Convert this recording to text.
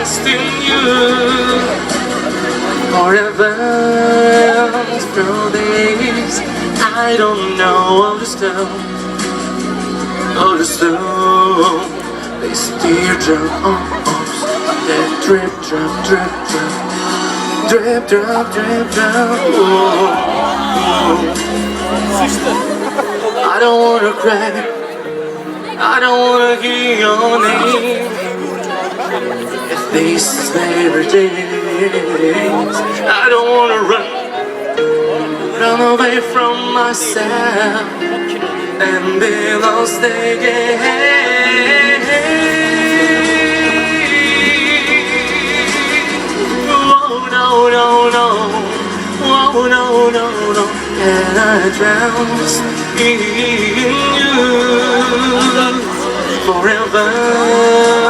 trust in you forever through this. I don't know how to stop, how to slow this teardrops that drip, drop, drip, drop, drip, drop, drip, drop. Oh, I don't wanna cry. I don't wanna hear your name. This is paradise, I don't wanna run, run away from myself and be lost again. Oh no no no, oh no no no, and I drown in you forever